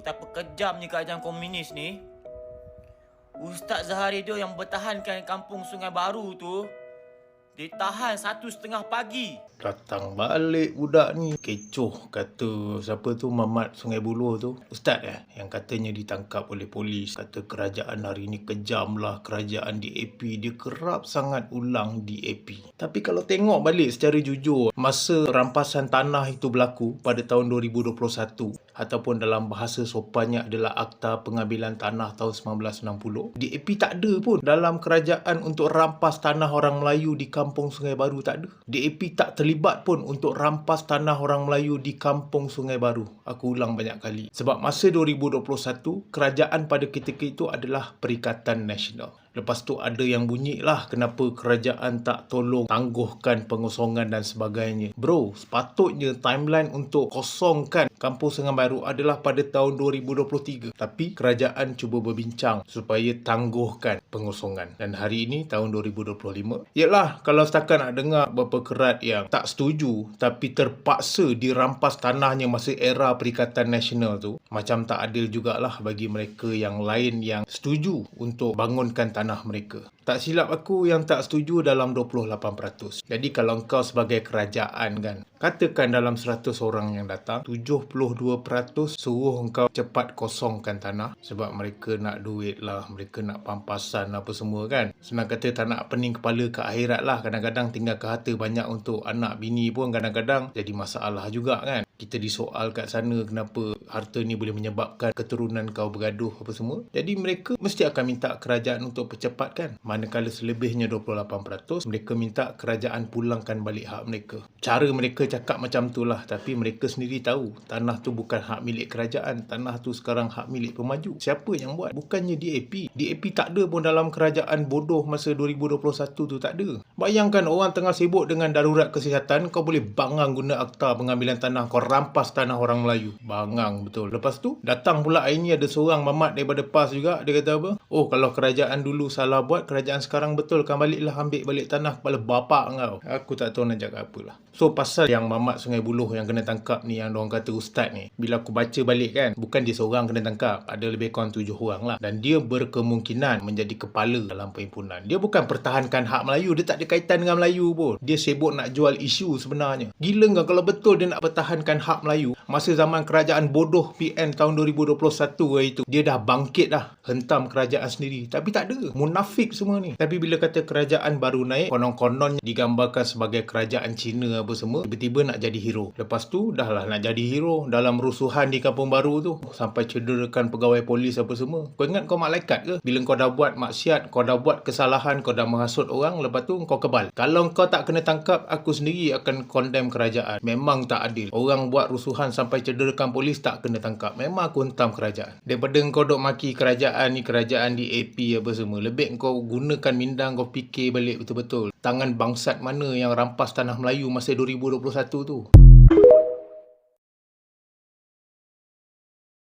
Betapa kejamnya kerajaan komunis ni. Ustaz Zaharidul yang bertahankan kampung Sungai Baru tu, ditahan satu setengah pagi. Datang balik budak ni. Kecoh kata Siapa tu? Mamat Sungai Buloh tu. Ustaz eh? Yang katanya ditangkap oleh polis. Kata kerajaan hari ni kejam lah Kerajaan DAP Dia kerap sangat ulang DAP Tapi kalau tengok balik secara jujur Masa rampasan tanah itu berlaku Pada tahun 2021 Ataupun dalam bahasa sopannya adalah Akta Pengambilan Tanah tahun 1960 DAP tak ada pun. Dalam kerajaan untuk rampas tanah orang Melayu Di kampung Sungai Baru tak ada DAP tak terlibat pun untuk rampas tanah orang Melayu di kampung Sungai Baru. Aku ulang banyak kali. Sebab masa 2021, kerajaan pada ketika itu adalah Perikatan Nasional. Lepas tu ada yang bunyi lah kenapa kerajaan tak tolong tangguhkan pengosongan dan sebagainya. Bro, sepatutnya timeline untuk kosongkan kampung Sungai Baru adalah pada tahun 2023. Tapi kerajaan cuba berbincang supaya tangguhkan pengosongan. Dan hari ini tahun 2025. Yalah, kalau setakat nak dengar berapa kerat yang tak setuju tapi terpaksa dirampas tanahnya masa era Perikatan Nasional tu, macam tak adil jugalah bagi mereka yang lain yang setuju untuk bangunkan tanah mereka. Tak silap aku yang tak setuju dalam 28%. Jadi kalau kau sebagai kerajaan kan, katakan dalam 100 orang yang datang, 72% suruh engkau cepat kosongkan tanah sebab mereka nak duit lah, mereka nak pampasan apa semua kan. Senang kata tak nak pening kepala ke akhirat lah. Kadang-kadang tinggal ke harta banyak untuk anak bini pun kadang-kadang jadi masalah juga kan. Kita disoal kat sana kenapa harta ni boleh menyebabkan keturunan kau bergaduh apa semua. Jadi mereka mesti akan minta kerajaan untuk percepatkan. Manakala selebihnya 28%, mereka minta kerajaan pulangkan balik hak mereka. Cara mereka cakap macam tu lah. Tapi mereka sendiri tahu tanah tu bukan hak milik kerajaan. Tanah tu sekarang hak milik pemaju. Siapa yang buat? Bukannya DAP. DAP tak ada pun dalam kerajaan bodoh masa 2021 tu tak ada. Bayangkan orang tengah sibuk dengan darurat kesihatan, kau boleh bangang guna akta pengambilan tanah. Kau rampas tanah orang Melayu. Bangang betul. Lepas tu, datang pula hari ni ada seorang mamat daripada PAS juga. Dia kata apa? Oh, kalau kerajaan dulu salah buat, kerajaan sekarang betul. Kan baliklah ambil balik tanah kepala bapak kau. Aku tak tahu nak cakap apa lah. So, pasal yang mamat Sungai Buloh yang kena tangkap ni, yang orang kata ustaz ni. Bila aku baca balik kan, bukan dia seorang kena tangkap. Ada lebih kurang tujuh orang lah. Dan dia berkemungkinan menjadi kepala dalam perhimpunan. Dia bukan pertahankan hak Melayu. Dia tak ada kaitan dengan Melayu pun. Dia sibuk nak jual isu sebenarnya. Gila kau kalau betul dia nak pertahankan hak Melayu. Masa zaman kerajaan bodoh PN tahun 2021 hari itu. Dia dah bangkit dah. Hentam kerajaan sendiri. Tapi tak ada. Munafik semua ni. Tapi bila kata kerajaan baru naik, konon-konon digambarkan sebagai kerajaan Cina apa semua. Tiba-tiba nak jadi hero. Lepas tu dah lah nak jadi hero dalam rusuhan di kampung baru tu. Sampai cederakan pegawai polis apa semua. Kau ingat kau malaikat ke? Bila kau dah buat maksiat, kau dah buat kesalahan, kau dah menghasut orang, lepas tu kau kebal. Kalau kau tak kena tangkap, aku sendiri akan condemn kerajaan. Memang tak adil. Orang buat rusuhan sampai cederakan polis tak kena tangkap. Memang aku hentam kerajaan. Daripada kau duk maki kerajaan ni, kerajaan di AP apa semua. Lebih kau gunakan minda kau fikir balik betul-betul. Tangan bangsat mana yang rampas tanah Melayu masa 2021 tu.